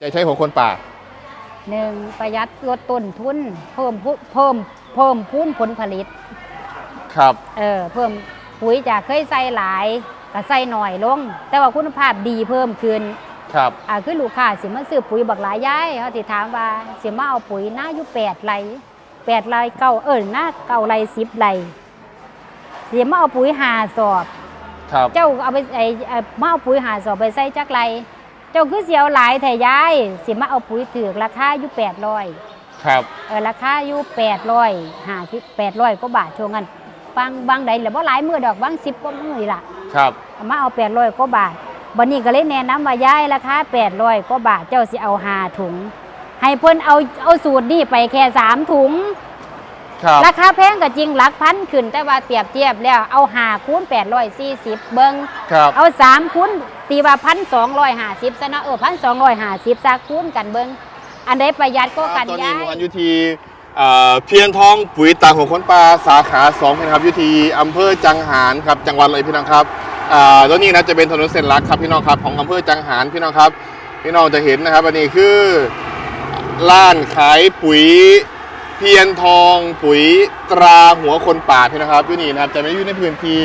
ใจใช้ของคนป่า หนึ่งประหยัดลดต้นทุน เพิ่มพุเพิ่มเพิ่มพูนผลผลิต ครับ เออเพิ่มปุ๋ยจากเคยใส่หลายก็ใส่หน่อยลง แต่ว่าคุณภาพดีเพิ่มขึ้นครับ อ่าคือลูกค้าสิมาซื้อปุ๋ยบักหลายย้ายเขาสิถามว่าสิมาเอาปุ๋ยหน้าอยู่แปดไรแปดไรเก้าเอิญหน้าเก้าไรสิบไรสิมาเอาปุ๋ยหาสอบ ครับ เจ้าเอาไปไอ้ไอ้มาเอาปุ๋ยหาสอบไปใส่จักไร เจ้าคือเสียวหลายแต่ย้ายสิมาเอาปุ๋ยถือราคาอยู่แปดร้อยครับเออราคาอยู่แปดร้อยห้าสิบแปดร้อยกว่าบาทช่วงนั้นบางบางใดหรือว่าหลายมือดอกบางสิบกว่ามือนี่ล่ะครับเอามาเอาแปดร้อยกว่าบาทบันนี้ก็เลยแนะนำว่าย้ายราคาแปดร้อยกว่าบาทเจ้าสิเอาหาถุง ให้เพิ่นเอาเอาสูตรนี่ไปแค่สามถุงครับราคาแพงก็จริงหลักพันขึ้นแต่ว่าเปรียบเทียบแล้วเอาหาคูณแปดร้อยสี่สิบเบิ้งครับเอาสามคูณ ตีว่าพันสองร้อยห้าสิบซะเนาะเออพันสองร้อยห้าสิบซะคูณกันเบิ้งอันใดประหยัดก็กันตอนนี้ย้าหย มู่อันอยุทีเอ่อเพียงทองปุ๋ยตาของคนปลาสาขา2นะครับอยุทีอำเภอจังหารครับจังหวัดเลยพี่น้องครับอ่าตัวนี้นะจะเป็นถนนเส้นหลักครับพี่น้องครับของอำเภอจังหารพี่น้องครับ พี่น้องจะเห็นนะครับ อันนี้คือร้านขายปุ๋ยเพียนทองปุ๋ยตราหัวคนป่าพี่นะครับอยู่นี่นะครับจะไม่อยู่ในพื้นที่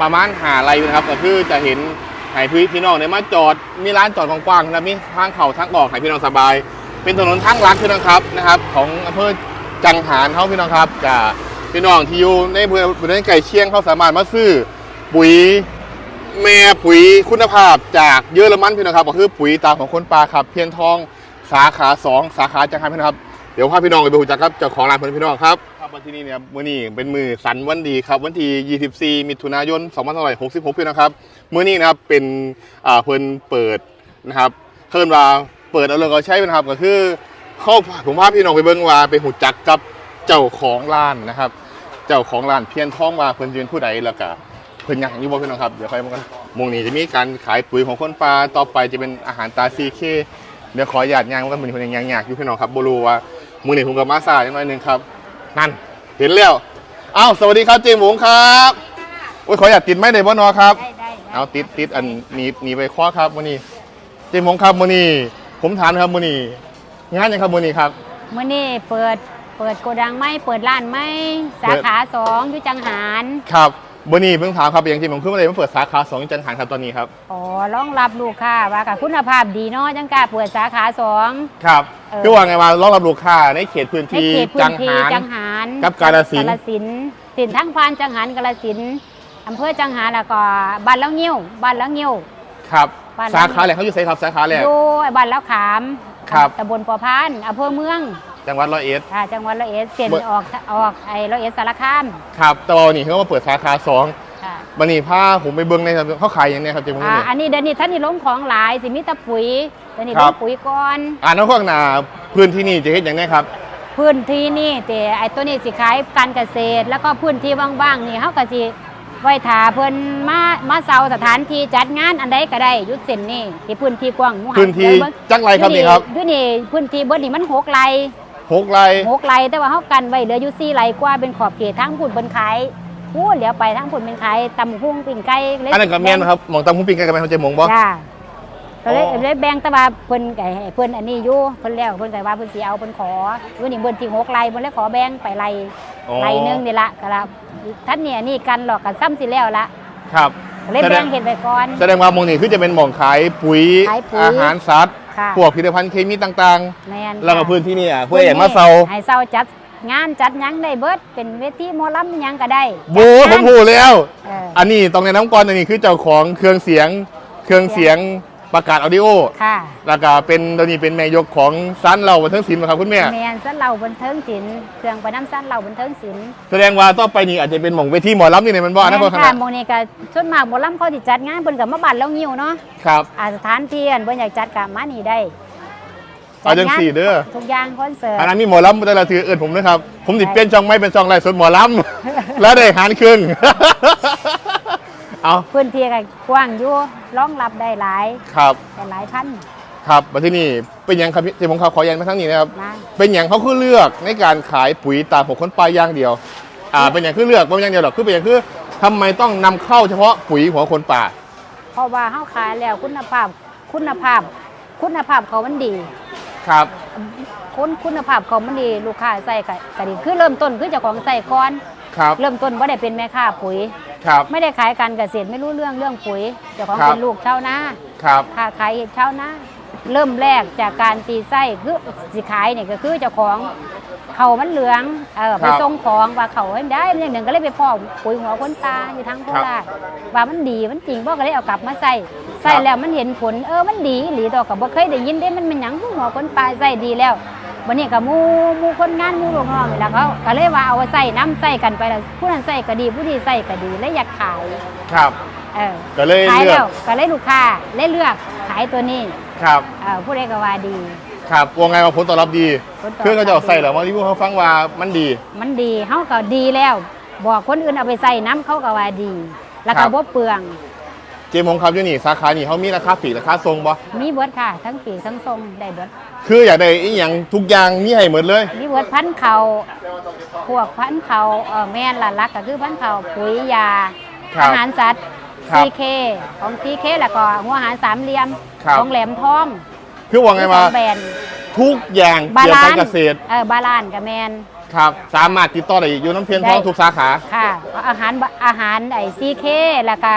ประมาณหาไรนะครับก็คือจะเห็น ใหายพี่พี่น้องเนี่ยมาจอดมีร้านจอดกว้างๆนะมีทางเข่าทางออกให้พี่น้องสบาย เป็นถนนทางลักพี่น้องครับนะครับ ของอำเภอจังหารเขาพี่น้องครับจะพี่น้องที่อยู่ในบริเวณไก่เชียงเขาสามารถมาซื้อปุ๋ยแม่ปุ๋ยคุณภาพจากเยอรมันพี่น้องครับก็คือปุ๋ยตาของคนปลาครับเพียนทองสาขา2สาขาจังหารพี่น้องครับเดี๋ยวพาพี่น้องไปดูจักครับเจ้าของร้านเพื่อนพี่น้องครับครับวันที่นี่เนี่ยมื้อนี้เป็นมือสันวันดีครับ วันที่ 24 มิถุนายน 2566 พี่น้องครับ มื้อนี้นะครับเป็นอ่าเพิ่นเปิดนะครับเพิ่นว่าเปิดเอาเลยก็ใช้นะครับก็คือเข้าผมพาพี่น้องไปเบิ่งว่าไปหูจักกับเจ้าของร้านนะครับ เจ้าของร้านเพียนทองว่าเพิ่นยืนผู้ใดแล้วก็เพิ่นยังอยู่บ่พี่น้องครับเดี๋ยวค่อยมากันหมงนี้จะมีการขายปุ๋ยของคนปลาต่อไปจะเป็นอาหารตาซีเคเดี๋ยวขออนุญาตย่างว่ามันคนยังยางๆอยู่พี่น้องครับบ่รู้ว่ามื้อนี้ผมกับมาซาจังหน่อยนึงครับ นั่นเห็นแล้วอ้าวสวัสดีครับเจหมงครับโอ้ยขออนุญาตติดไม้ได้บ่นอครับได้ เอาติดติดอันหนีหนีไปคว้าครับมื้อนี้เจหมงครับมื้อนี้ผมถามนะครับมื้อนี้งานหยังครับมื้อนี้ครับมื่อนี้เปิดเปิดโกดังไหมเปิดร้านไหมสาขาสองอยู่จังหารครับมื้อนี้เพิ่งถามครับอย่างที่ผมขึ้นมาเลยมาเปิดสาขาสองจันทร์ครับตอนนี้ครับอ๋อรองรับลูกค้าว่ากับคุณภาพดีเนาะจังกล้าเปิดสาขาสองครับเออคือว่าไงว่ารองรับลูกค้าในเขตพื้นในที่เขตพื้จันงที่หารจังหารกับกาฬสินธุ์กาฬสินธุ์สินทั้งพานจังหารกาฬสินธุ์ อำเภอจังหารแล้วก็บ้านแล้วงิ้วบ้านแล้วงิ้ว ครับ บ้านสาขาแรกเขาอยู่ไสครับสาขาแรก อยู่บ้านแล้วขามครับ ตำบลปอพานอำเภอเมืองจังหวัดร้อยเอ็ด ค่ะจังหวัดร้อยเอ็ดเส้นเมื่อ ออกออกไอ้ร้อยเอ็ดสารคามครับแตอนนี้เขามาเปิดสาขาสองค่ะบันนี้ผ้าผมไปเบิ้งในครับเขาขายอย่างเนี้ยครับเจ๊มึงอ่าเนี่ย อันนี้เดี๋ยวนี้ท่านนี่ลงของหลายสิมีแตะปุ๋ยเดี๋ยวนี้คลรับ งปุ๋ยก่อน อ่านน้องพวกหนาพื้นที่นี่จะเห็นอย่างนี้ครับ พื้นที่นี่แต่ไอ้ตัวนี้สิขายการเกษตร แล้วก็พื้นที่ว่างๆนี่เฮาก็สิ ไว้ถาเพิ่นมามาเซาสถานที่จัดงานอันใดก็ได้อยุดเส้นนี่ที่พื้นที่กว้างหมู่หัพื้นที่เบิ่งจักไรครับนี่ครับอยู่นี่พื้นที่เบิดนี่มันหกไร่หกไรหกไร่แต่ว่าเฮากันไว้เหลืออยู่สี่ไร่กว่าเป็นขอบเขตทั้งพุ่นเพิ่นขายพูดเหลียวไปทั้งพุ่นเป็นขายตำหุ่งปิ่งไก่เล็อันนั้นกับแมนครับหมองตำคุ้มปิ้งกันกับแมนของเจ๊มงบ่จ้า ก็เลยอ๋อ เลยแบ่งแต่ว่าเพิ่นก็ให้เพิ่นอันนี้อยู่เพิ่นแล้วเพิ่นก็ว่าเพิ่นสิเอาเพิ่นขออยู่นี่เพิ่นที่หกไร่เพิ่นเลยขอแบ่งไปไร่อ๋อไร่หนึงนี่ละก็ละท่านเนี่ยนี่กันหรอกกันซ้ำสิแล้วละครับ ก็เลยแสดแบ่ง งเห็ดไปก่อน แสดงว่าหมองนี้คือจะเป็นหมองขายปุ๋ยขายปุ๋ย อาหารสัตว์ค่ะพวกผลิตภัณฑ์เคมีต่างแม่นๆ แล้วก็ค่ะ พื้นที่นี่อะเพื่ออย่างมาเซาให้เซาจัดงานจัดหยังได้เบิดเป็นเวทีหมอลำหยังก็ได้โบ้ผมพูดแล้ว เอออันนี้ตรงในน้ำก่อนอันนี้คือเจ้าของเครื่องเสียง เครื่องเสียง ประกาศออดิโอค่ะแล้วก็เป็นตัวนี้เป็นแม่ยกของซันเราบันเทิงศิลป์นะครับคุณแม่แม่นสั้นเหล่าบันเทิงศิลป์เครื่องประน้ำสั้นเหล่าบันเทิงศิลป์แสดงว่าต่อไปนี้อาจจะเป็นหม่องเวทีหมอลำนี่เนี่ยมันบ่อนะพ่อขแม่นาดค่ะโมนี่ก็ส่วนมากหมอลำเขาสิจัดงานเพิ่นก็มาบัดแล้วงิ้วเนาะครับ อาสถานที่อันเพิ่นอยากจัดก็มานี่ได้เอาจังสี่เด้อ ทุกอย่างคอนเสิร์ต อันนั้นมีหมอลำแต่ละถือเอิญผมนะครับ ผมติดเปลี่ยนช่องไม่เป็นช่องไรสดหมอลำ แล้วได้หารครึ่ง เอาพื้นที่ก็กว้างอยู่รองรับได้หลายครับแต่หลายพันครับมาที่นี่เป็นหยังครับที่ผมขอขอยันมาทั้งนี้นะครับ นะเป็นอย่างเขาคือเลือกในการขายปุ๋ยตามหัวคนปลายอย่างเดียว อ่า เป็นอย่างคือเลือกไม่เป็นอย่างเดียวหรอกคือเป็นอย่างคือทำไมต้องนำเข้าเฉพาะปุ๋ยหัวคนป่า เพราะว่าเฮาขายแล้วคุณภาพคุณภาพ คุณภาพเขามันดี ครับคุณคุณภาพเขามันดีลูกค้าใส่ก็ก็ดีคือเริ่มต้นคือเจ้าของใส่ก่อน ครับ เริ่มต้นว่าได้เป็นแม่ค้าปุ๋ย ครับ ไม่ได้ขายการเกษตรไม่รู้เรื่องเรื่องปุ๋ยเจ้าของครับ เป็นลูกชาวนาครับ ค้าขายเห็ดชาวนาเริ่มแรกจากการตีไส้คือสิขายเนี่ยก็คือเจ้าของเขามันเหลืองเออไปส่งของว่าเขาให้ได้เรื่องหนึ่งก็เลยไปพ่อปุ๋ยหัวคนตาอยู่ทั้งโคราชว่ามันดีมันจริงบ่ก็เลยเอากลับมาใส่ใส่แล้วมันเห็นผลเออมันดีหรือต่อกับบ่เคยได้ยินได้มันเป็นหยังหัวคนตาใส่ดีแล้ว วันนี้กับมูหมูคนงานหมูลูกน้องนี่แหละเขาก็เลยว่าเอาไว้ใส่น้ำใส่กันไปแล้วผู้นั้นใส่ก็ดีผู้นี้ใส่ก็ดีแล้วอยากขาย ครับ เออก็เลยขายเลือแล้กวก็เลยลูกค้าเลยเลือกขายตัวนี้ครับ เออผู้ใดก็ว่าดี ครับวงไงว่าผลตอบรับดี ผลตอบรับคือเขาจะเอาใส่เหรอว่าที่พวกเขาฟังว่ามันดี มันดีเฮาก็ดีแล้ว บอกคนอื่นเอาไปใส่น้ำเขาก็ว่าดี แล้วครัก็บ บ่เปลือง เจมงครับอยู่นี่สาขานี่เขามีราคาปลีกราคาทรงบ่มีเบิดค่ะ ทั้งปีกทั้งทรงได้เบิดคืออยากได้อีหยังทุกอย่างมีให้หมดเลย มีเบิดพันธุ์เขาพวกพันธุ์เขาเออแม่นหลักๆก็คือพันธุ์เขาปุ๋ยยาครับอาหารสัตว์ครับ CK ของ CK แล้วก็หัวอาหารสามเหลี่ยมครับ ของแหลมทองคือว่าไงมีสว่าองแบรนด์ทุกอย่างบาเกี่ยวลากับนเกษตรเออบาลานกับแมน ครับ สามารถติดต่อได้อยู่น้ำเพียนทองได้ทุกสาขา ค่ะ อาหารบอาหารไอซีเคแล้วก็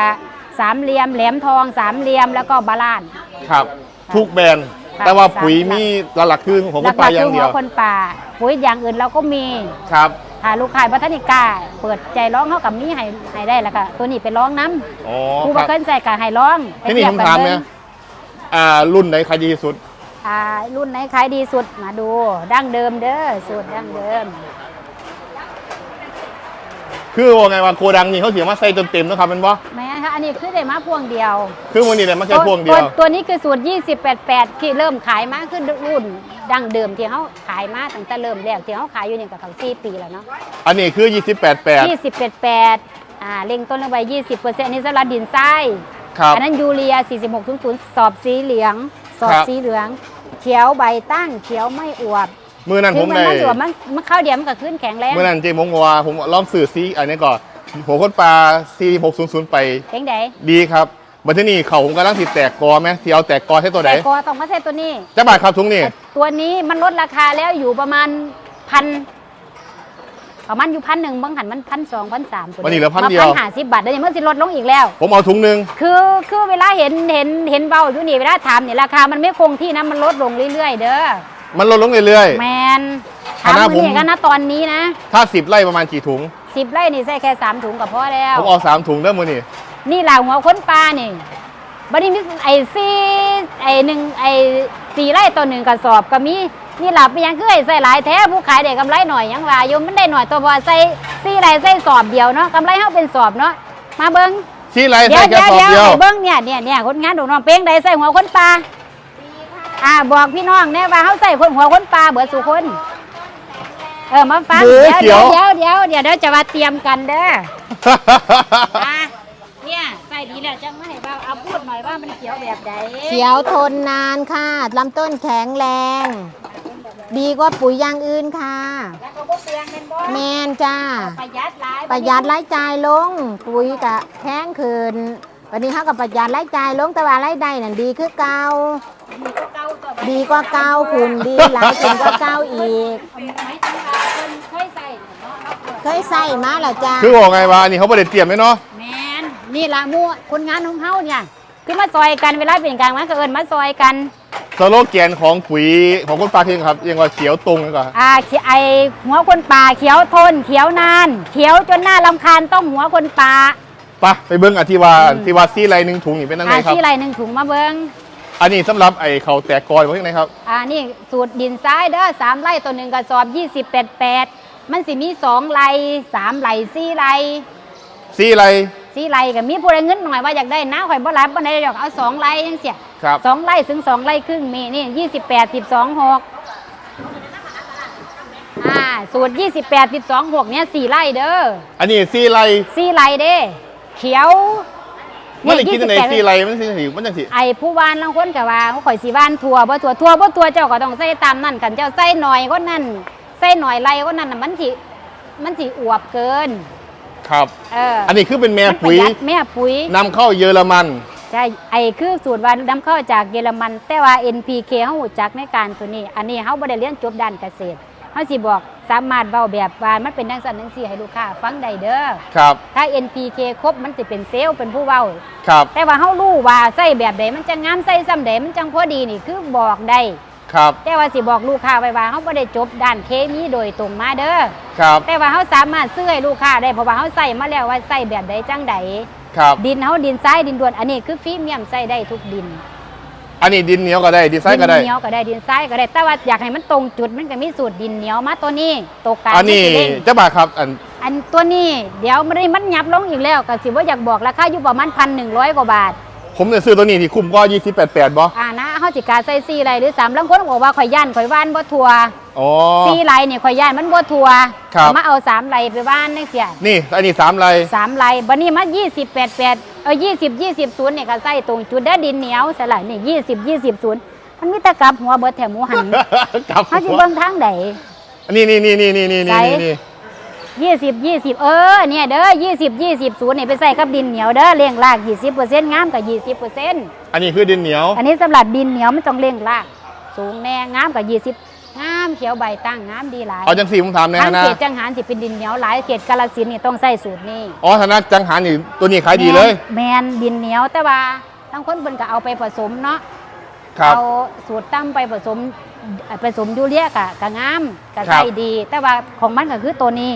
สามเหลี่ยมแหลมทองสามเหลี่ยมแล้วก็บาลานครับ ทุกแบรนด์ครับ แต่ว่าสามปุ๋ยหลักมีหลักๆคือของคนปลาอย่างเดียวหลักๆคือหัคนป่าปุ๋ยอย่างอื่นเราก็มีครับถ้าลูกค้าพัฒนิกล้าเปิดใจร้องเขากับมีให้ให้ได้แล้วก็ตัวนี้ไปร้องน้อ๋อำผู้คบ่รับเคยใส่กับให้ร้องที่นี่ผมถามเนี่ยอ่ารุ่นไหนขายดีที่สุด อ่ารุ่นไหนขายดีสุดมาดูดั้งเดิมเด้อสูตรดั้งเดิม คือว่าไงว่าโกดังนี่เขาเสียมาใส่จนเต็มนะครับเป็นบ่แม่คะอันนี้คือได้มาพวงเดียว คือวันนี้เลยมาแค่พวงเดียวตัวตัวนี้คือสูตร 2088 ที่เริ่มขายมาคือรุ่นดั้งเดิมที่เขาขายมาตั้งแต่เริ่มแรกที่เขาขายอยู่นี่กับเขา4ปีแล้วเนาะ อันนี้คือ28 8 2088อ่าเล็งต้นลงไป 20%อันนี้สำหรับดินทรายครับอันนั้นยูเรีย 4600สอบสีเหลือง สอบครับสีเหลือง เขียวใบตั้ง เขียวไม่อวบ มือนั้นถึผงมมันได้ไม่อวบมันมันเข้าวเดียวมันก็ขึ้นแข็งแรงมือนั้นเจมงว่าผมลองสื่อซีอันนี้ก่อนหัวคนปลา4600 ไปเข็งใดดีครับบัดทีนี้เขาผมกำลังติดแตกกอไหมที่เอาแตกกอใช้ตัวไหนแต่กอต้องมาใส่ตัวนี้จะบาทครับทุงนี่ตัวนี้มันลดราคาแล้วอยู่ประมาณพันประมาณอยู่พันหนึ่งบางหันมันพันสองพันสามวันนี้เหลือพันเดียว พันห้าสิบบาทเดี๋ยวนี้มันสิลดลงอีกแล้ว ผมเอาถุงหนึ่งคือคือเวลาเห็นเห็นเห็นเบาอยู่นี่เวลาถามเนี่ยราคามันไม่คงที่นะมันลดลงเรื่อยๆ เด้อ มันลดลงเรื่อยแมนคณะถามมือผมนี่กันนะตอนนี้นะ ๆ ถ้าสิบไร่ประมาณกี่ถุง สิบไร่นี่ใส่แค่สามถุงกับพ่อแล้ว ผมเอาสามถุงเด้อมือนี่นี่แหละหัวค้นปลานี่บัดนี้มีไอ้ซี่ไอ้หนึ่งไอ้สี่ไร่ต่อหนึ่งกระสอบก็มี นี่หลับไปยังคือไอ้ใส่หลายแท้ผู้ขายได้กำไรหน่อยยังว่าโยมมันได้หน่อยตัวพอใส่สี่ไร่ใส่สอบเดียวเนาะกำไรเฮาเป็นสอบเนาะ มาเบิ้งชี้ไรเดี๋ยใส่วแค่เดี๋ยวสอบเดี๋ยวเดียวให้เบิ้งเนี่ยเนี่ยเนี่ยคนงานดูน้องเป้งได้ใส่หัวค้นปลา อ่าบอกพี่น้องแน่ว่าเฮาใส่คนหัวค้นปลาเบิดสุคน เออมาฟังหมูเดี๋ยวเขีเดี๋ยยววเดี๋ยวเดี๋ยวเดี๋ยวจะมาเตรียมกันเด้ออะเนี่ยใส่ดีแล้วจังไม่ให้เบาเอาพูดหน่อยว่ามันเขียวแบบใดเขียวทนนานค่ะลำต้นแข็งแรง ดีกว่าปุ๋ยอย่างอื่นค่ะ แล้วก็บ่เปลืองเป็นบ่แมนจ้า ประหยัดหลายประหยัดรายจ่ายลง ปุ๋ยกะแพงขึ้นวันนี้เขากับประหยัดรายจ่ายลงแต่ว่ารายได้นั่นดีคือเก่า ดีกว่าเก่าตัวดีกว่าเก่าคุณดีหลายขึ้นกว่าเก่าอีก ไม่จังว่าคนเคยใส่เนาะเอาเปลือกเคยใส่มาแล้วจ้าคือบอกไงว่าอันนี้เขาไม่ได้เตรียมไว้เนาะแมนนี่ละหมู่คนงานของเฮาเนี่ย คือมาซอยกันเวลาเป็นกลางมันก็เอิ้นมาซอยกัน สโลแกนของปุ๋ยของคนปลาเพียงครับเรียกว่าเขียวตรงดีกว่าอ่าเขียไอหัวคนป่าเขียวทน เขียวนาน เขียวจนหน้าลำคาญต้องหัวคนป่าไปะไปเบิ้งอธิวาอืมที่ว่าซีไรหนึ่งถุงนี่เป็นยังไงอ่าครับที่ไรหนึ่งถุงมาเบิ้ง อันนี้สำหรับไอ้เขาแตกกอไว้ยังไงครับ อ่านี่สูตรดินทรายเด้อสามไร่ตัวหนึ่งกระสอบยี่สิบแปดแปดมันสิมีสองไร่สามไร่สี่ไร่ซีไร สี่ไร่ก็มีผู้ใดเงินหน่อยว่าอยากได้น้าข่อยบ่รับบ่ได้ดอกเอาสองไร่ยังเสียครับ สองไร่ถึงสองไร่ครึ่งมีนี่ยี่สิบแปดสิบสองหกอ่าสูตรยี่สิบแปดสิบสองหกเนี้ยสี่ไร่เด้ออันนี้ซีไร สี่ไร่เด้ เขียว มันได้กินใน28ซีไรมันสิสิมันจังสิไอ้ผู้วานลางคนก็ว่าเขาข่อยสิวานทัวบ่ทัวทัวบ่ทัวเจ้าก็ต้องใส่ตามนั่นกันเจ้าใส่หน่อยก็นั่นใส่หน่อยไรก็นั่นน่ะมันสิมันสิอวบเกิน ครับ เอออันนี้คือเป็นแม่มันประปุ๋ยหยัดแม่ปุ๋ยนำเข้าเยอรมัน ใช่ไอ้คือสูตรวันนำเข้าจากเยอรมัน แต่ว่า NPK เฮารู้จักในการตัวนี้ อันนี้เฮาบ่ได้เรียนจบด้านเกษตร เฮาสิบอกสามารถเว้าแบบว่ามันเป็นจังซั่นจังซี่ให้ลูกค้าฟังได้เด้อครับ ถ้า NPK ครบมันสิเป็นเซลล์เป็นผู้เว้าครับ แต่ว่าเฮารู้ว่าใส่แบบใดมันจะงามใส่ซ้ำใดมันจังพอดีนี่คือบอกได้ครับ แต่ว่าสิบอกลูกค้าไว้ว่าเฮาบ่ได้จบด้านเคมีโดยตรงมาเด้อครับ แต่ว่าเฮาสามารถซื้อให้ลูกค้าได้เพราะว่าเฮาใส่มาแล้วว่าใส่แบบใดจังใดครับ ดินเฮาดินทรายดินดวนอันนี้คือฟรีเมียมใส่ได้ทุกดิน อันนี้ดินเหนียวก็ได้ดินทรายก็ได้ดินเหนียวก็ได้ดินทรายก็ได้ แต่ว่าอยากให้มันตรงจุดมันก็มีสูตรดินเหนียวมาตัวนี้ตัวกลางอันนี้มัสิเด้งเจ้าบ่าวครับอันอันตัวนี้เดี๋ยวมันได้มันยับลงอีกแล้วก็สิว่าอยากบอกราคาอยู่ประมาณ1,100กว่าบาท ผมเนี่ยซื้อตัวนี้ที่คุ้มก็ยี่สิบแปดแปดบ่อ่านะเฮาสิกาใส่4ไรหรือ3ลางคนบอกว่าข่อยย่านข่อยว่านบ่ทัวอ๋อสี่ไรนี่ข่อยย่านมันบ่ทัวครับเอามาเอา3ไรไปว่านจังซี่นี่อันนี้สามลายสามไรบัดนี้มา20 88 เออ20 20 0เนี่ยก็ใส่ตรงจุดเด้อดินเหนียวซะล่ะนี่20 20 0มันมีแต่กลับหัวเบิดแถมหมูหันกับเฮาสิเบิ่งทางใดนี่นี่นี่นี่นี่นี่ใส่นี่นี่ยี่สิบยี่สิบเออเนี่ยเด้อยี่สิบยี่สิบศูนย์เนี่ยไปใส่กับดินเหนียวเด้อเลี้ยงรากยี่สิบเปอร์เซ็นต์งามกับยี่สิบเปอร์เซ็นต์อันนี้คือดินเหนียว อันนี้สำหรับดินเหนียวมันต้องเลี้ยงราก สูงแน่งามกับยี่สิบงาม เขียวใบตั้งงามดีหลายเอาจังสีผมถามหนะทางนะ เขตจังหารสิเป็นดินเหนียวหลายเขตกาฬสินธุ์นี่ต้องใส่สูตรนี้อ๋อธนาจังหารนี่ตัวนี้ขายดีเลย แมนดินเหนียวแต่ว่าทั้งคนเพิ่นก็เอาไปผสมเนาะครับ เอาสูตรตั้มไปผสมเอ่อผสมยูเรียกะกะงามกะครัใส่บดี แต่ว่าของมันก็คือตัวนี้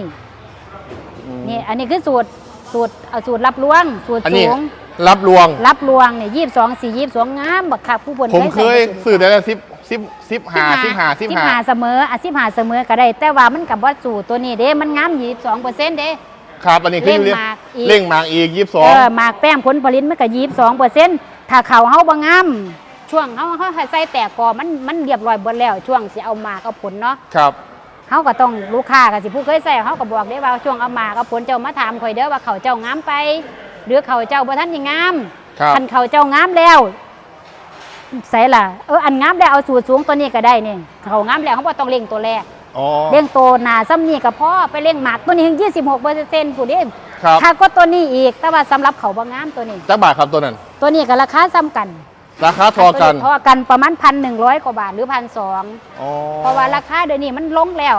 นี่อันนี้คือสูตรสูตรเอาสูตรรับลวง สูตรอันสูนี้งรับลวง รับลวงเนี่ยยี่สิบสองสี่ยี่สิบสองงามบักคับผู้บนผมเคยใส่ซื้อแต่ละสิบ สิบสิบหาสิบหาสิบสิบหาหาเสมออะสิบหาเสมอก็ได้ แต่ว่ามันกับว่าสูตรตัวนี้เด้ มันงามยี่สิบสองเปอร์เซ็นต์เด้ ครับอันนี้คือเร่งหมากอีก เร่งหมากอีกยี่สิบสอเองอหมากแป้งผลผลิตมันก็ยี่สิบสองเปอร์เซ็นต์ถ้าเขาเฮาบ่งามช่วงเฮาเฮาให้ใส่แตกกอมันมันเรียบร้อยหมดแล้วช่วงสิเอาหมากเอาผลเนาะครับเฮาก็ต้องลูกค้าก็สิผู้เคยใส่เฮาก็บอกได้ว่าช่วงเอาหมากเอาผลเจ้ามาถามข่อยเด้อว่าเขาเจ้างามไป หรือเขาเจ้าบ่ทันได้งามครับ คันเขาเจ้างามแล้ว ใส่ล่ะเอออันงามแล้วเอาสูตรสูงตัวนี้ก็ได้นี่เขางามแล้วเขาบ่ต้องเร่งตัวแรกอ๋อเร่งตัวหนาซ้ำนี่ก็พอไปเร่งหมากตัวนี้ถึง26เปอร์เซ็นต์ผู้เด้ครับถ้าก็ตัวนี้อีกแต่ว่าสำหรับเขาบ่งามตัวนี้จักบาทครับตัวนั้น ตัวนี้ก็ราคาซ้ำกัน ราคาทอกันทอกันประมาณ1,100กว่าบาทหรือ1,200อ๋อเพราะว่าราคาเดี๋ยวนี้มันลงแล้ว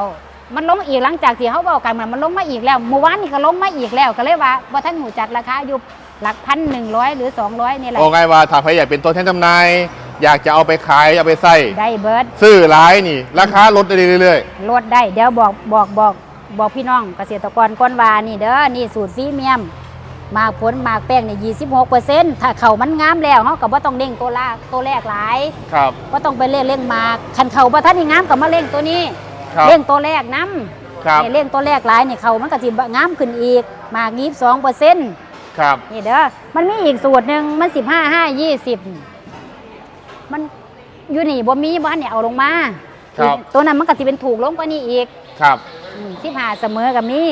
มันลงอีกหลังจากที่เขาบอกกันมันมันลงมาอีกแล้วเมื่อวานนี่ก็ลงมาอีกแล้วก็เลยว่าว่าท่านหูจักราคาอยู่ หลักพันหนึ่งร้อยหรือสองร้อยนี่แหละโอ้ไงว่าถ้าใครอยากเป็นตัวแทนจำหน่ายอยากจะเอาไปขายเอาไปใส่ได้เบิร์ดซื้อร้ายนี่ ราคาลดได้เรื่อยลดได้เดี๋ยวบอกบอกบอกบอกพี่น้องเกษตรกรก้อนวานี่เด้อนี่สูตรฟรีเมียมหมากผลหมากแป้งนี่ยี่สิบหกเปอร์เซ็นต์ถ้าเขามันงามแล้วเขาก็บ่ต้องเร่งตัวแรกตัวแรกหลายๆ ครับ บ่ต้องไปเร่งเร่งหมากคันเขาบ่ท่านนี่งามก็มาเร่งตัวนี้ ครับเร่งตัวแรกน้ำครับนี่เร่งตัวแรกหลายนี่เขามันก็สิงามขึ้นอีกหมากยี่สิบสองเปอร์เซ็นต์ ครับ นี่เด้อ มันมีอีกสูตรหนึ่งมันสิบห้าห้ายี่สิบมันอยู่นี่บ่มีบ้านเนี่ยเอาลงมาครับ ตัวนั้นมันก็สิเป็นถูกลงกว่านี้อีกครับ สิบห้าเสมอกับมี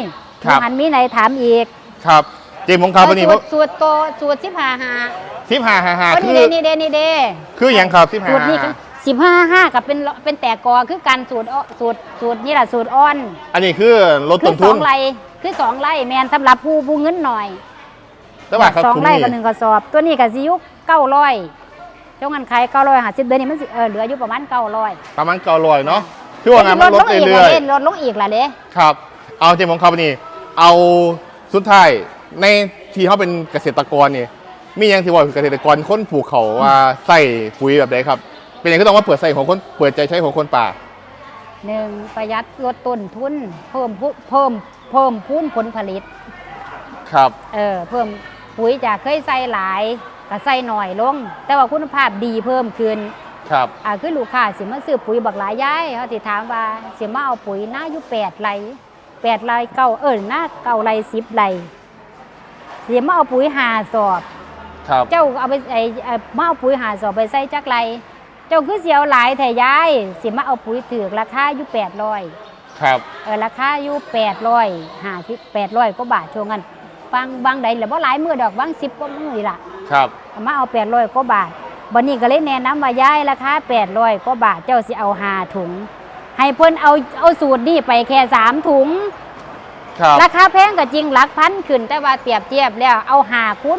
ครับ หันมีไหนถามอีกครับเจมส์ของครับวันนี้สูตรสูตรโตสูตรสิบห้าห้าสิบห้าห้าห้าเอาคืนี่อเดนี่เดนี่เดคืออย่างครับสิบห้าสูตรนี้สิบห้าห้ากับเป็นเป็นแตกกอคือการสูตรอ้อสูตรสูตรนี่แหละสูตรอ่อน อันนี้คือลดคืต้อนสทุอน งไร่คือสองไร่แมนสำหรับผู้ผู้เงินหน่อย แต่ว่าครับสองถุงไร่นี้กับหนึ่งกระสอบ ตัวนี้กับซิยุเก้าร้อยเจ้างันขายเก้าร้อยหาสิบเดือนนี้มันสิเออเหลืออยู่ประมาณเก้าร้อยประมาณเก้าร้อยเนาะคือว่างานมันลดลงอีกเรื่ละอยเด้ลดลงอีกละเด้ๆครับ เอาเจมส์ของครับวันนี้เอาสุดท้ายในที่เขาเป็นเกษตรกรนี่มีอย่างที่ว่าเกษตรกรคนปลูกเขาว่าใส่ปุ๋ยแบบไหนครับ เป็นอย่างก็ต้องว่าเปิดใส่ของคนเปิดใจใช้ของคนป่าหนึ่งประหยัดลดต้นทุน เพิ่มพุเพิ่มเพิ่มพูนผลผลิต ครับ เออเพิ่ม ปุ๋ยจากเคยใส่หลายก็ใส่หน่อยลง แต่ว่าคุณภาพดีเพิ่มขึ้นครับอ่าคือลูกค้าสิมาซื้อปุ๋ยบักหลายย้ายเขาสิถามว่าสิมาเอาปุ๋ยหน้าอยู่แปดไรแปดไรเก้าเออหน้าเก้าไรสิบไรสิมาเอาปุ๋ยหาสอบครับเจ้าเอาไปไอ้ไอ้มาเอาปุ๋ยหาสอบไปใส่จักไรเจ้าคือเสียวหลายแถยายสิมาเอาปุ๋ยถือกราคาอยู่แปดร้อยครับเออราคาอยู่แปดร้อยห้าสิบแปดร้อยกว่าบาทช่วงนั้น บางบางใดหรือว่าหลายมือดอกบางสิบกว่ามือนี่ล่ะครับเอามาเอาแปดร้อยกว่าบาทบันนี้ก็เลยแนะนำว่ายายราคาแปดร้อยกว่าบาทเจ้าสิเอาหาถุง ให้เพิ่นเอาเอาสูตรนี่ไปแค่สามถุง ครับราคาแพงก็จริงหลักพันขึ้น แต่ว่าเปรียบเทียบแล้วเอาหาคูณ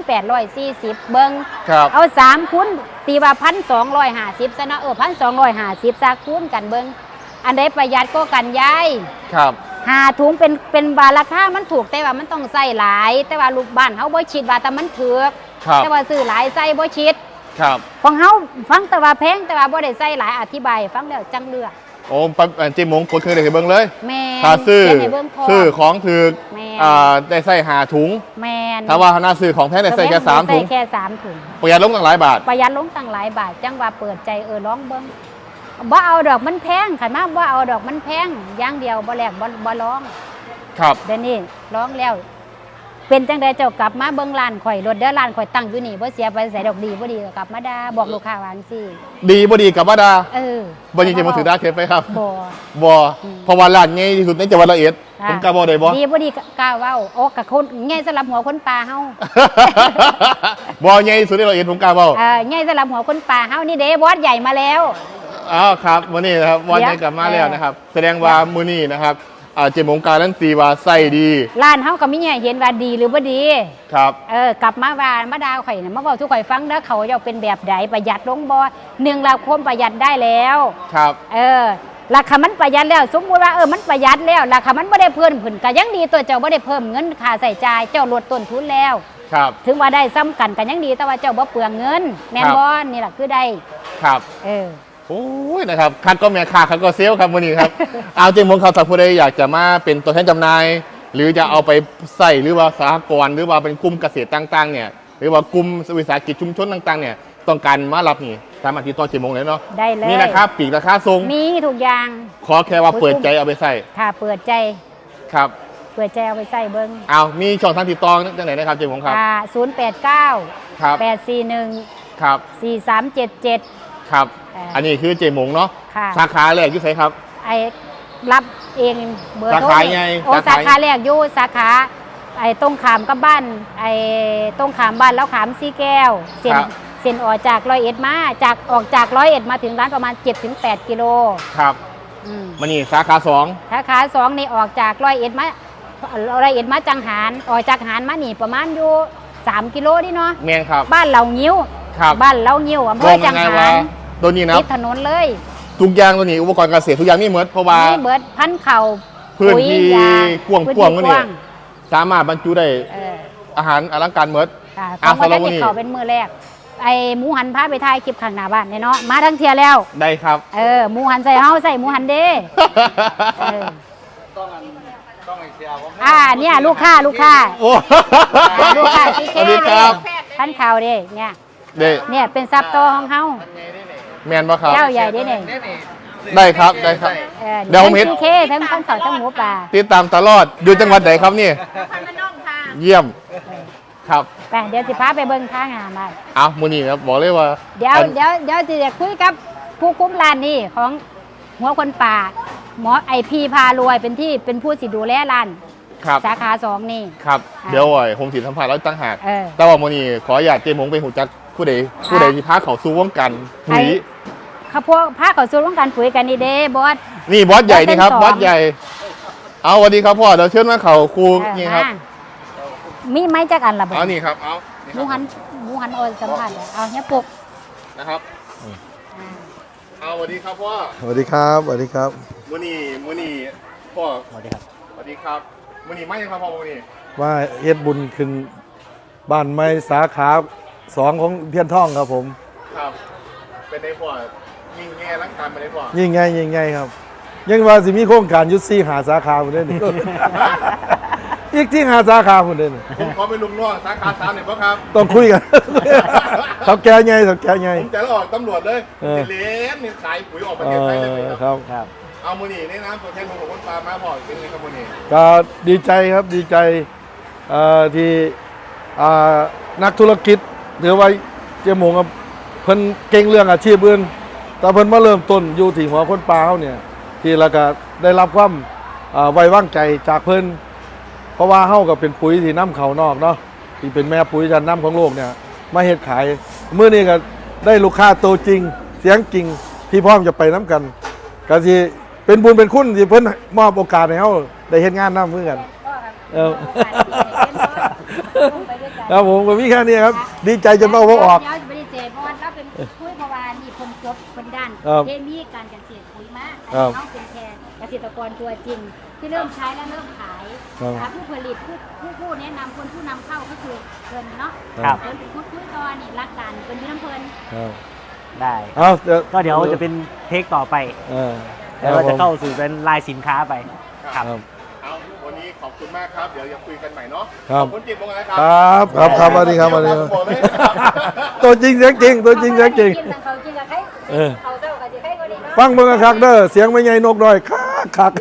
840เบิงครับเอาสามคูณตีว่าพันสองร้อยห้าสิบซะนะเออพันสองร้อยห้าสิบซะคูณกันเบิงอันใดประหยัดก็กันย้ายครับ หาถุงเป็นเป็นบาราคามันถูกแต่ว่ามันต้องใส่หลาย แต่ว่าลูกบ้านเขาบ่ชิดว่าแต่มันถือกครับแต่ว่าซื้อหลายใส่บ่ชิดครับของเฮาฟังแต่ว่าแพงแต่ว่าบ่ได้ใส่หลายอธิบายให้ฟังแล้วจังเลือกโอ้ปั๊บเจมงกดเครื่องเด็กเบิ้งเลยแม่นถ้าซื้อเขียนให้เบิ่งพร้อม ซื้อของถือแม่นอ่าได้ใส่หาถุงแม่นถ้าว่าหน้าซื้อของแท้ได้ใส่แค่สามถุงใส่แค่สามถุงประหยัดลงตั้งหลายบาท ประหยัดลงตั้งหลายบาท จังว่าเปิดใจเออร้องเบิ้ง บ่เอาดอกมันแพงขันมาบ่เอาดอกมันแพงอย่างเดียวบ่แลกบ่บ่ร้องครับเดี๋ยวนี้ร้องแล้ว เป็นจังไดเจ้ากลับมาเบิ่งร้านข่อยรถเด้อร้านข่อยตั้งอยู่นี่บ่เสียไปใส่ดอกดีบ่ดีก็กลับมาด่าบอกลูกค้าวาจังซี่ ดีบ่ดีกับว่าดาเออบ่จริงๆมันถือดาเคสไปครับบ่ บ่อืมเพราะว่าร้านใหญ่ที่สุดในจังหวัดร้อยเอ็ดผมกล้าบอกได้บ่ดีบ่ดีก็กล้าเว้าโอ้กับคนง่ายสำหรับหัวคนป่าเฮาบ่ใหญ่ที่สุดในร้อยเอ็ดผมกล้าบอกเออง่ายสำหรับหัวคนป่าเฮานี่เด้บอสใหญ่มาแล้ว อ้าวครับวันนี้นะครับวันเดี๋นี้ยวกลับมาแล้วนะครับ แสดงว่ามื้อนี้นะครับอ่าเจมงการันตีว่าไส้ดี ร้านเฮาก็มีให้เห็นว่าดีหรือบ่ดีครับ เออกลับมาว่ามาดาวข่อยน่ะมาบอกทุกข่อยฟังเด้อเขาจะเป็นแบบใดประหยัดลงบ่หนึ่งเราควมประหยัดได้แล้วครับ เออราคามันประหยัดแล้ว สมมุติว่าเออมันประหยัดแล้วราคามันไม่ได้เพิ่มขึ้นก็ยังดีตัวเจ้าไม่ได้เพิ่มเงินค่าใส่จ่ายเจ้าลดต้นทุนแล้ว ครับ ถึงว่าได้ซ้ำกันก็ยังดีแต่ว่าเจ้าบ่เปลืองเงิน แม่นครับ บ่นี่แหละคือได้ครับ เออ โอ้ยนะครับคัดก็แม่ค้าคัดก็เซลลครับวันนี้ครับ เอาเจมงครับสักผู้ใดอยากจะมาเป็นตัวแทนจำหน่าย หรือจะเอาไปใส่หรือว่าสหกรณ์หรือว่าเป็นกลุ่มเกษตรต่างๆเนี่ยหรือว่ากลุ่มวิสาหกิจชุมชนต่างๆเนี่ยต้องการมารับนี่สามารถติดต่อเจมงเลยเนาะได้เลยนี่นะครับปีกราคาทรงมีทุกอย่าง ขอแค่ว่าเปิดใจเอาไปใส่ค่ะเปิดใจครับเปิดใจเอาไปใส่เบิ่งเอามีช่องทางติดต่อจังไหนนะครับเจมงครับอ่า089ครับ841ครับ4377ครับเอ่ออั อันนี้คือเจมงเนาะค่ะ สาขาแรกอยุ่ไสครับ ไอ้รับเองเบอร์โทรสาขาไงโอ้สาสาขา ขาแรกอยู่สาขา ไอ้ตรงขามกับบ้าน ไอ้ตรงขามบ้านแล้วขามซีแก้ว เส้นครับ เส้นออกจากร้อยเอ็ดมาจากออกจากร้อยเอ็ดมาถึงร้านประมาณ 7-8 กิโลครับอืมมันนี่สาขาสองสาขาสองนี่ออกจากร้อยเอ็ดมาร้อยเอ็ดมาจังหารออกจากหารมานี่ประมาณอยู่3กิโลนี่เนาะแมนครับบ้านเรางิ้ว ครับ บ้านเรางิ้วอำเภบออกจัยังงไงหาว่าร ตัวนี้นะติดถนนเลยทุกอย่างตัวนี้อุปกรณ์เกษตรทุกอย่างนี่เหมือนเพราะว่านี่เบิดพันเข่าพื้นที่ปุ๋ยยากว้างๆพื้นกว้างที่กว่านี่สามารถบรรจุได้เอออาหารอลังการเหมือนค่ะเพอะราะว่าสำหรัท่าบนวันนี้ที่เขาเป็นมือแรกไอ้หมูหันพาไปถ่ายคลิปข้างหน้าบ้านเนี่ยเนาะมาทั้งเทียแล้วได้ครับเออหมูหันใส่เฮาใส่หมูหันเด้เอออ่าเนี่ยลูกค้าลูกค้าโอ้ลูกค้าที่สแค่วัสดีครับท่านข่าวเด้เนี่ยเด้เนี่ยเป็นซับโตของเฮา แมนปะครับ เจ้าใหญ่เด้เนี่ยได้ครับได้ครับ เออเดี๋ยวผมเห็น ทั้งซีเคทั้งทั้งเขาทั้งหมูป่าติดตามตลอดอยู่จังหวัดไหนครับนี่เยี่ยมครับไปเดี๋ยวสิพาไปเบิ่งทางหาบ้านเอามูนี่ครับบอกเลยว่าเดี๋ยวอันเดี๋ยวเดี๋ยวจะคุยกับผู้คุ้มร้านนี่ของหัวคนป่า หมอไอพีพารวยเป็นที่เป็นผู้สิดูแลร้านครับสาขาสองนี่ ครับอะเดี๋ยวอ่อยผมสิสัมภาษณ์แล้วตั้งหากเออ แต่ว่ามูนี่ขออยากเจมงไปหูจัก ผู้ใดผู้ใดที่พาเขาสู้วงกันหนีเขาพวกพาเขาสู่วงการปุ๋ยกันนี่เด้บอสนี่บอสใหญ่นี่ครับบบออสสเป็นสองใหญ่ เอาสวัสดีครับพ่อเดี๋ยวเชิญมาเขาครูเออนี่ครับมามีไหมจักอันละบ่เอานี่ครับเอานี่หคมูรับหันหมูหันโอนสัมผัสเอาเนี่ยปลุกนะครับอ่าเอาสวัสดีครับพ่อสวัสดีครับสวัสดีครับมูนี่มูนี่พ่อสวัสดีครับสวัสดีครับมูนี่ไม่ยังครับพ่อมูนี่ว่าเฮ็ดบุญขึ้นบ้านไม้สาขา สองของเพียนท่องครับผม ครับ เป็นในพ่อยิงแง่ร่างกายมาในพ่อยิ่งไงยิ่งไงครับ ยังว่าสิมีโครงการยุทธซีหาสาขาคนเด่นอีกที่หาสาขาคนเด่นผมขอเป็นลุงน้องสาขาสามหน่อยพ่อครับ ต้องคุยกันสับแกไงสับแกไง ผมจะละออกตำรวจเลยเออเเลนเนี่ยขายปุ๋ยออกประเอเทศไทยเลยอครับครับ เอามูนี่ในน้ำตัวแทนของคนปลามาพ่อเป็นไงครับมูนี่ก็ดีใจครับดีใจเอ่อที่อ่านักธุรกิจ หรือว่าเจ้หมงครับเพิ่นเก่งเรื่องอาชีพอื่นแต่เพิ่นมาเริ่มต้นอยู่ที่หัวคนปลาเขาเนี่ย ที่ล้วก็ได้รับความไว้วางใจจากเพิ่นเพราะว่าเฮาก็เป็นปุ๋ยที่น้ำเขานอกเนาะที่เป็นแม่ปุ๋ยชั้นน้ำของโลกเนี่ยมาเฮ็ดขายเมื่อนี้ก็ได้ลูกค้าตัวจริง เสียงจริงที่พร้อมจะไปน้ำกันก็สิเป็นบุญเป็นคุณที่เพิ่นมอบโอกาสให้เฮาได้เฮ็ดงานน้ำมือกันเออ ครับผมก็มีแค่นี้ครับ ดีใจจนเอาพวกออก เดี๋ยวจะไม่ได้เจเพราะว่าเราเป็นคุยเพราะว่านี่คนจบคนด้านครับเคมีการเกษตรปุ๋ยมากครับน้องเป็นแค่เกษตรกรตัวจริง ที่เริ่มใช้และเริ่มขายครับนะคะผู้ผลิตผู้ผู้ผู้แนะนำคนผู้นำเข้าก็คือเพิ่นเนาะครับ เพิ่นเป็นผู้คุยตอนนี่รักกันเป็นพี่น้ำเพิ่นครับได้เอาเดี๋ยวก็เดี๋ยวจะเป็นเทคต่อไป เออแล้วก็จะเข้าสู่เป็นลายสินค้าไปครับครับเอาวันนี้ขอบคุณมากครับ เดี๋ยวจะคุยกันใหม่เนาะครับ ขอบคุณจิตวงศ์นะครัครับครับครับสวัสดีครับสวัสดีครับบอกเลยนะครับตัวจริงเสียงจริงตัวจริงเสียงจริง กินทางเขาจริงกับใครเออ เขาเจ้ากับสิใครก็ดีเนาะ ฟังเบิ่งคักเด้อเสียงไม่ใหญ่นกน้อยคักคัก